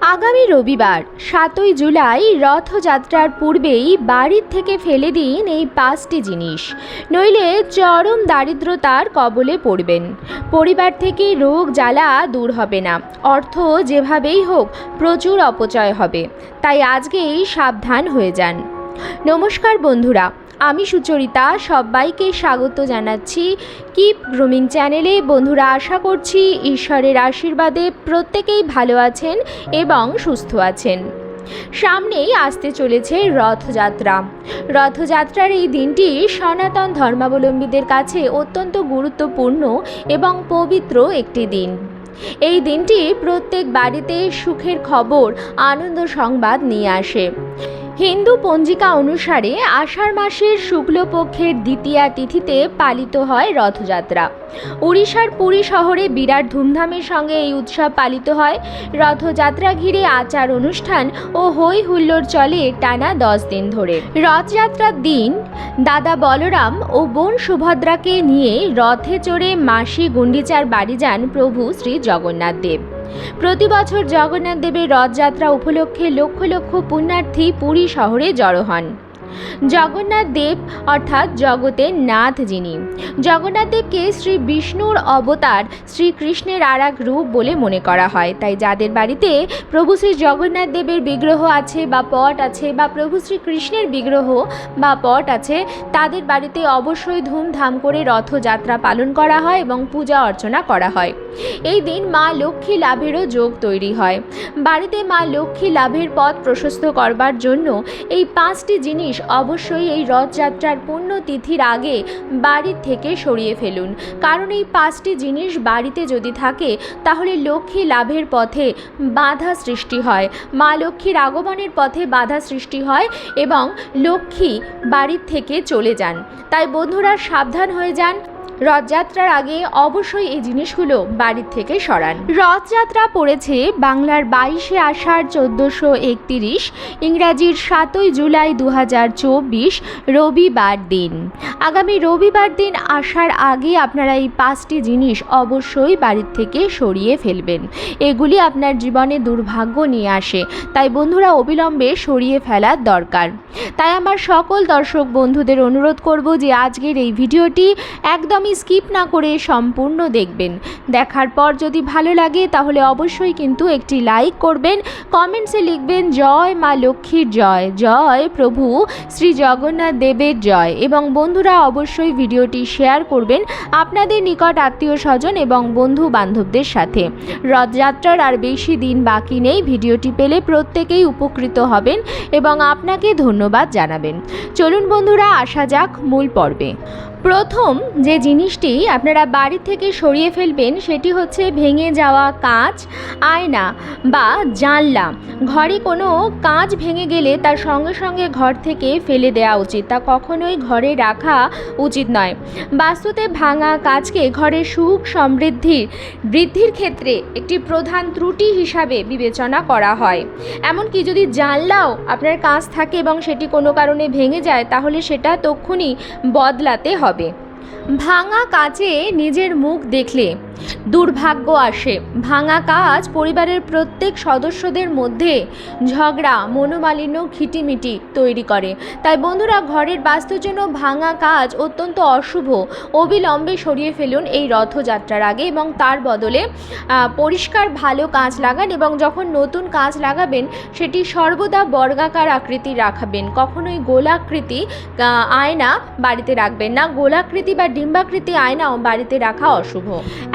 আগামী রবিবার, সাতই জুলাই রথযাত্রার পূর্বেই বাড়ির থেকে ফেলে দিন এই পাঁচটি জিনিস। নইলে চরম দারিদ্রতার কবলে পড়বেন। পরিবার থেকে রোগ জ্বালা দূর হবে না। অর্থ যেভাবেই হোক, প্রচুর অপচয় হবে। তাই আজকেই সাবধান হয়ে যান। নমস্কার বন্ধুরা আমি সুচরিতা, সবাইকে স্বাগত জানাচ্ছি কিপ গ্রুমিং চ্যানেলে বন্ধুরা, আশা করছি ঈশ্বরের আশীর্বাদে প্রত্যেকেই ভালো আছেন এবং সুস্থ আছেন। সামনেই আসতে চলেছে রথযাত্রা। রথযাত্রার এই দিনটি সনাতন ধর্মাবলম্বীদের কাছে অত্যন্ত গুরুত্বপূর্ণ এবং পবিত্র একটি দিন। এই দিনটি প্রত্যেক বাড়িতে সুখের খবর, আনন্দ সংবাদ নিয়ে আসে। হিন্দু পঞ্জিকা অনুসারে আষাঢ় মাসের শুক্লপক্ষের দ্বিতীয়া তিথিতে পালিত হয় রথযাত্রা। উড়িষ্যার পুরী শহরে বিরাট ধুমধামের সঙ্গে এই উৎসব পালিত হয়। রথযাত্রা ঘিরে আচার অনুষ্ঠান ও হই হুল্লোড় চলে টানা দশ দিন ধরে। রথযাত্রার দিন দাদা বলরাম ও বোন সুভদ্রাকে নিয়ে রথে চড়ে মাসি গুন্ডিচার বাড়ি যান প্রভু শ্রী জগন্নাথ দেব। প্রতি বছর জগন্নাথ দেবের রথযাত্রা উপলক্ষে লক্ষ লক্ষ পুণ্যার্থী পুরী শহরে জড়ো হন। জগন্নাথ দেব অর্থাৎ জগতের নাথ যিনি। জগন্নাথ দেবকে শ্রী বিষ্ণুর অবতার শ্রীকৃষ্ণের আর এক রূপ বলে মনে করা হয়। তাই যাদের বাড়িতে প্রভু শ্রী জগন্নাথ দেবের বিগ্রহ আছে বা পট আছে বা প্রভু শ্রীকৃষ্ণের বিগ্রহ বা পট আছে, তাদের বাড়িতে অবশ্যই ধুমধাম করে রথযাত্রা পালন করা হয় এবং পূজা অর্চনা করা হয়। এই দিন মা লক্ষ্মী লাভেরও যোগ তৈরি হয়। বাড়িতে মা লক্ষ্মী লাভের পথ প্রশস্ত করবার জন্য এই পাঁচটি জিনিস অবশ্যই এই রথযাত্রার পুণ্যতিথির আগে বাড়ির থেকে সরিয়ে ফেলুন। কারণ এই পাঁচটি জিনিস বাড়িতে যদি থাকে, তাহলে লক্ষ্মী লাভের পথে বাধা সৃষ্টি হয়। মা লক্ষ্মীর আগমনের পথে বাধা সৃষ্টি হয় এবং লক্ষ্মী বাড়ির থেকে চলে যান। তাই বন্ধুরা, সাবধান হয়ে যান। রথযাত্রার আগে অবশ্যই এই জিনিসগুলো বাড়ির থেকে সরান। রথযাত্রা পড়েছে বাংলার বাইশে আষাঢ় চোদ্দোশো একতিরিশ, ইংরাজির সাতই জুলাই দু চব্বিশ, রবিবার দিন। আগামী রবিবার দিন আসার আগে আপনারা এই পাঁচটি জিনিস অবশ্যই বাড়ির থেকে সরিয়ে ফেলবেন। এগুলি আপনার জীবনে দুর্ভাগ্য নিয়ে আসে, তাই বন্ধুরা অবিলম্বে সরিয়ে ফেলার দরকার। তাই আমার সকল দর্শক বন্ধুদের অনুরোধ করব যে আজকের এই ভিডিওটি একদমই স্কিপ না করে সম্পূর্ণ দেখবেন। দেখার পর যদি ভালো লাগে তাহলে অবশ্যই কিন্তু একটি লাইক করবেন, কমেন্টসে লিখবেন, জয় মা লক্ষ্মীর জয় জয় প্রভু শ্রী জগন্নাথ দেবের জয়। এবং বন্ধুরা অবশ্যই ভিডিওটি শেয়ার করবেন আপনাদের নিকট আত্মীয় স্বজন এবং বন্ধু বান্ধবদের সাথে। রথযাত্রার আর বেশি দিন বাকি নেই, ভিডিওটি পেলে প্রত্যেকেই উপকৃত হবেন এবং আপনাকে ধন্যবাদ জানাবেন। চলুন বন্ধুরা, আসা যাক মূল পর্বে। প্রথম যে জিনিসটি আপনারা বাড়ি থেকে সরিয়ে ফেলবেন, সেটি হচ্ছে ভেঙে যাওয়া কাঁচ, আয়না বা জানলা। ঘরে কোনো কাঁচ ভেঙে গেলে তার সঙ্গে সঙ্গে ঘর থেকে ফেলে দেওয়া উচিত। তা কখনোই ঘরে রাখা উচিত নয়। বাস্তুতে ভাঙা কাঁচকে ঘরের সুখ সমৃদ্ধির, বৃদ্ধির ক্ষেত্রে একটি প্রধান ত্রুটি হিসাবে বিবেচনা করা হয়। এমনকি যদি জানলাও আপনার কাঁচ থাকে এবং সেটি কোনো কারণে ভেঙে যায়, তাহলে সেটা তক্ষুনি বদলাতে হবে। ভাঙা কাচে নিজের মুখ দেখলে। দুর্ভাগ্য আসে। ভাঙা কাজ পরিবারের প্রত্যেক সদস্যদের মধ্যে ঝগড়া, মনোমালিন্য, খিটিমিটি তৈরি করে। তাই বন্ধুরা, ঘরের বাস্তুর জন্য ভাঙা কাজ অত্যন্ত অশুভ। অবিলম্বে সরিয়ে ফেলুন এই রথযাত্রার আগে এবং তার বদলে পরিষ্কার ভালো কাঁচ লাগান এবং যখন নতুন কাঁচ লাগাবেন, সেটি সর্বদা বর্গাকার আকৃতি রাখাবেন। কখনোই গোলাকৃতি আয়না বাড়িতে রাখবেন না। গোলাকৃতি বা ডিম্বাকৃতি আয়নাও বাড়িতে রাখা অশুভ।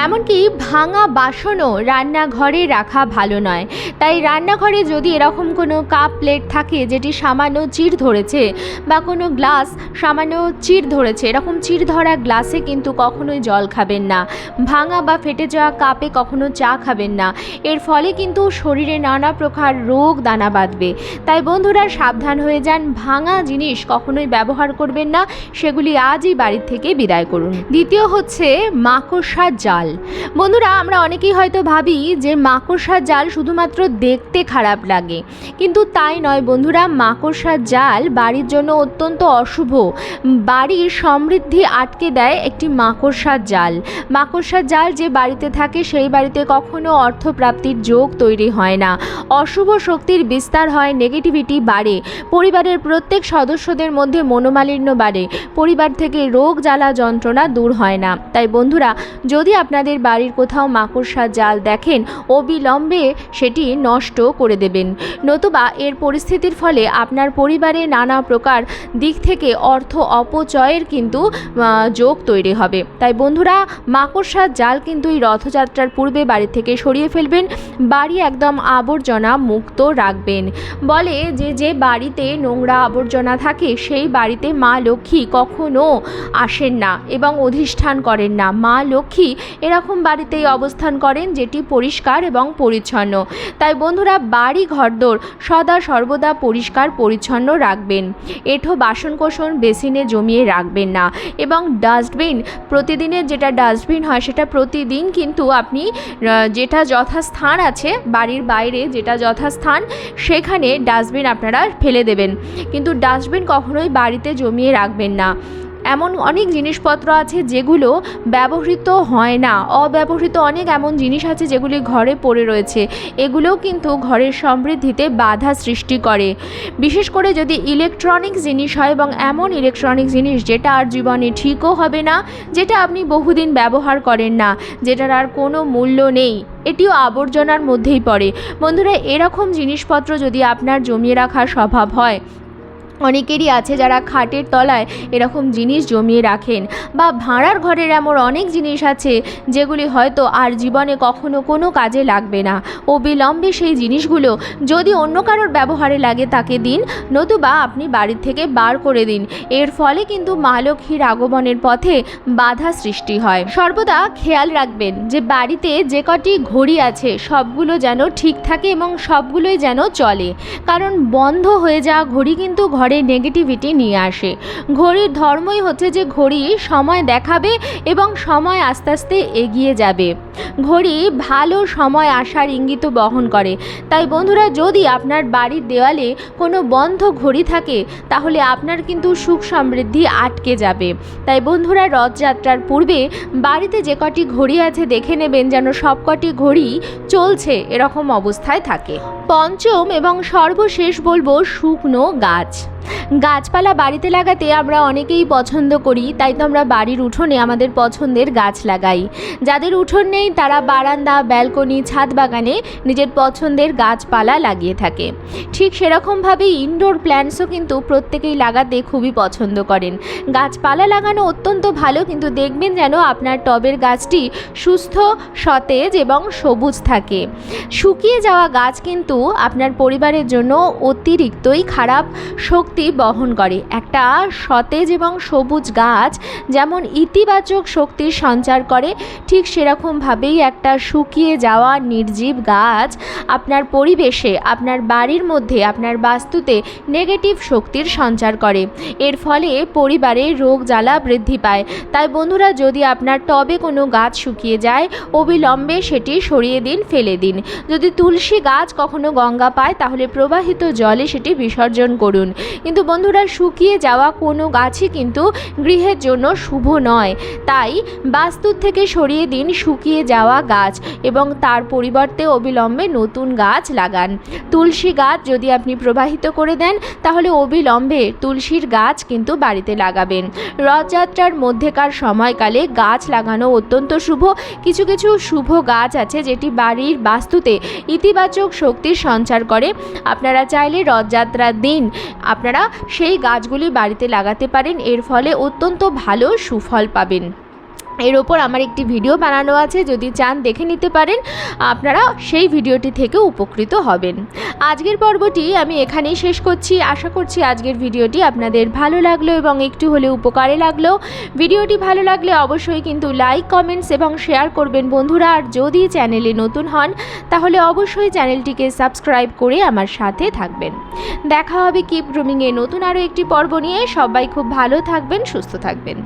এমনকি ভাঙা বাসনও রান্নাঘরে রাখা ভালো নয়। তাই রান্নাঘরে যদি এরকম কোনো কাপ প্লেট থাকে যেটি সামান্য চির ধরেছে বা কোনো গ্লাস সামান্য চির ধরেছে, এরকম চির ধরা গ্লাসে কিন্তু কখনোই জল খাবেন না। ভাঙা বা ফেটে যাওয়া কাপে কখনো চা খাবেন না। এর ফলে কিন্তু শরীরে নানা প্রকার রোগ দানা বাঁধবে। তাই বন্ধুরা, সাবধান হয়ে যান। ভাঙা জিনিস কখনোই ব্যবহার করবেন না। সেগুলি আজই বাড়ির থেকে বিদায় করুন। দ্বিতীয় হচ্ছে মাকড়সার জাল। বন্ধুরা, আমরা অনেকেই হয়তো ভাবি যে মাকড়সার জাল শুধুমাত্র দেখতে খারাপ লাগে। কিন্তু তাই নয় বন্ধুরা, মাকড়সার জাল বাড়ির জন্য অত্যন্ত অশুভ। বাড়ির সমৃদ্ধি আটকে দেয় একটি মাকড়সার জাল। মাকড়সার জাল যে বাড়িতে থাকে, সেই বাড়িতে কখনো অর্থপ্রাপ্তির যোগ তৈরি হয় না। অশুভ শক্তির বিস্তার হয় নেগেটিভিটি বাড়ে। পরিবারের প্রত্যেক সদস্যদের মধ্যে মনোমালিন্য বাড়ে। পরিবার থেকে রোগ জ্বালা যন্ত্রণা দূর হয় না। তাই বন্ধুরা, যদি আপনাদের বাড়ির কোথাও মাকড়সার জাল দেখেন, অবিলম্বে সেটি নষ্ট করে দেবেন। নতুবা এর পরিস্থিতির ফলে আপনার পরিবারে নানা প্রকার দিক থেকে অর্থ অপচয়ের কিন্তু যোগ তৈরি হবে। তাই বন্ধুরা মাকড়সার জাল কিন্তু এই রথযাত্রার পূর্বে বাড়ি থেকে সরিয়ে ফেলবেন, বাড়ি একদম আবর্জনা মুক্ত রাখবেন। বলে যে যে বাড়িতে নোংরা আবর্জনা থাকে, সেই বাড়িতে মা লক্ষ্মী কখনো আসেন না এবং অধিষ্ঠান করেন না। মা লক্ষ্মী এরকম বাড়িতেই অবস্থান করেন, যেটি পরিষ্কার এবং পরিচ্ছন্ন। তাই বন্ধুরা, বাড়ি ঘরদোর সদা সর্বদা পরিষ্কার, পরিচ্ছন্ন রাখবেন। এঠো বাসনকোসন বেসিনে জমিয়ে রাখবেন না। এবং ডাস্টবিন প্রতিদিনের যেটা ডাস্টবিন হয় সেটা প্রতিদিন কিন্তু আপনি যেটা যথাস্থান আছে, বাড়ির বাইরে যেটা যথাস্থান, সেখানে ডাস্টবিন আপনারা ফেলে দেবেন। কিন্তু ডাস্টবিন কখনোই বাড়িতে জমিয়ে রাখবেন না। এমন অনেক জিনিসপত্র আছে যেগুলো ব্যবহৃত হয় না। অব্যবহৃত অনেক এমন জিনিস আছে যেগুলি ঘরে পড়ে রয়েছে। এগুলোও কিন্তু ঘরের সমৃদ্ধিতে বাধা সৃষ্টি করে। বিশেষ করে যদি ইলেকট্রনিক জিনিস হয় এবং এমন ইলেকট্রনিক জিনিস যেটা আর জীবনে ঠিকও হবে না, যেটা আপনি বহুদিন ব্যবহার করেন না, যেটার আর কোনো মূল্য নেই, এটিও আবর্জনার মধ্যেই পড়ে। বন্ধুরা, এরকম জিনিসপত্র যদি আপনার জমিয়ে রাখার স্বভাব হয় অনেকেরই আছে যারা খাটের তলায় এরকম জিনিস জমিয়ে রাখেন বা ভাঁড়ার ঘরের এমন অনেক জিনিস আছে যেগুলি হয়তো আর জীবনে কখনো কোনো কাজে লাগবে না। অবিলম্বে সেই জিনিসগুলো যদি অন্য কারোর ব্যবহারে লাগে তাকে দিন, নতুবা আপনি বাড়ির থেকে বার করে দিন। এর ফলে কিন্তু মা লক্ষ্মীর আগমনের পথে বাধা সৃষ্টি হয়। সর্বদা খেয়াল রাখবেন যে বাড়িতে যে কটি ঘড়ি আছে সবগুলো যেন ঠিক থাকে এবং সবগুলোই যেন চলে। কারণ বন্ধ হয়ে যাওয়া ঘড়ি কিন্তু ঘরে নেগেটিভিটি নিয়ে আসে। ঘড়ির ধর্মই হচ্ছে যে ঘড়ি সময় দেখাবে এবং সময় আস্তে আস্তে এগিয়ে যাবে। ঘড়ি ভালো সময় আসার ইঙ্গিত বহন করে। তাই বন্ধুরা, যদি আপনার বাড়ির দেওয়ালে কোনো বন্ধ ঘড়ি থাকে, তাহলে আপনার কিন্তু সুখ সমৃদ্ধি আটকে যাবে। তাই বন্ধুরা, রথযাত্রার পূর্বে বাড়িতে যে কটি ঘড়ি আছে, দেখে নেবেন যেন সব কটি ঘড়ি চলছে এরকম অবস্থায় থাকে। পঞ্চম এবং সর্বশেষ বলব, শুকনো গাছ। গাছপালা বাড়িতে লাগাতে আমরা অনেকেই পছন্দ করি, তাই তো আমরা বাড়ির উঠোনে আমাদের পছন্দের গাছ লাগাই। যাদের উঠোন নেই, তারা বারান্দা, ব্যালকনি, ছাদ বাগানে নিজের পছন্দের গাছপালা লাগিয়ে থাকে। ঠিক সেরকমভাবে ইনডোর প্ল্যান্টসও কিন্তু প্রত্যেকেই লাগাতে খুবই পছন্দ করেন। গাছপালা লাগানো অত্যন্ত ভালো, কিন্তু দেখবেন যেন আপনার টবের গাছটি সুস্থ, সতেজ এবং সবুজ থাকে। শুকিয়ে যাওয়া গাছ কিন্তু আপনার পরিবারের জন্য অতিরিক্তই খারাপ শক্তি বহন করে। একটা সতেজ এবং সবুজ গাছ যেমন ইতিবাচক শক্তির সঞ্চার করে, ঠিক সেরকমভাবেই একটা শুকিয়ে যাওয়া নির্জীব গাছ আপনার পরিবেশে, আপনার বাড়ির মধ্যে, আপনার বাস্তুতে নেগেটিভ শক্তির সঞ্চার করে। এর ফলে পরিবারে রোগ জ্বালা বৃদ্ধি পায়। তাই বন্ধুরা, যদি আপনার টবে কোনো গাছ শুকিয়ে যায়, অবিলম্বে সেটি সরিয়ে দিন, ফেলে দিন। যদি তুলসী গাছ কখনো গঙ্গা পায়, তাহলে প্রবাহিত জলে সেটি বিসর্জন করুন। কিন্তু বন্ধুরা শুকিয়ে যাওয়া কোনো গাছই কিন্তু গৃহের জন্য শুভ নয়। তাই বাস্তুর থেকে সরিয়ে দিন শুকিয়ে যাওয়া গাছ এবং তার পরিবর্তে অবিলম্বে নতুন গাছ লাগান। তুলসী গাছ যদি আপনি প্রবাহিত করে দেন, তাহলে অবিলম্বে তুলসীর গাছ কিন্তু বাড়িতে লাগাবেন। রথযাত্রার মধ্যেকার সময়কালে গাছ লাগানো অত্যন্ত শুভ। কিছু কিছু শুভ গাছ আছে যেটি বাড়ির বাস্তুতে ইতিবাচক শক্তির সঞ্চার করে। আপনারা চাইলে রথযাত্রার দিন আপনারা সেই গাছগুলি বাড়িতে লাগাতে পারেন। এর ফলে অত্যন্ত ভালো সুফল পাবেন। এর ওপর আমার একটি ভিডিও বানানো আছে, যদি চান দেখে নিতে পারেন, আপনারা সেই ভিডিওটি থেকে উপকৃত হবেন। আজকের পর্বটি আমি এখানেই শেষ করছি। আশা করছি আজকের ভিডিওটি আপনাদের ভালো লাগল এবং একটু হলেও উপকারে লাগল। ভিডিওটি ভালো লাগলে অবশ্যই কিন্তু লাইক, কমেন্টস এবং শেয়ার করবেন বন্ধুরা। আর যদি চ্যানেলে নতুন হন, তাহলে অবশ্যই চ্যানেলটিকে সাবস্ক্রাইব করে আমার সাথে থাকবেন। দেখা হবে কিপ গ্রুমিংয়ে নতুন আরও একটি পর্ব নিয়ে। সবাই খুব ভালো থাকবেন, সুস্থ থাকবেন।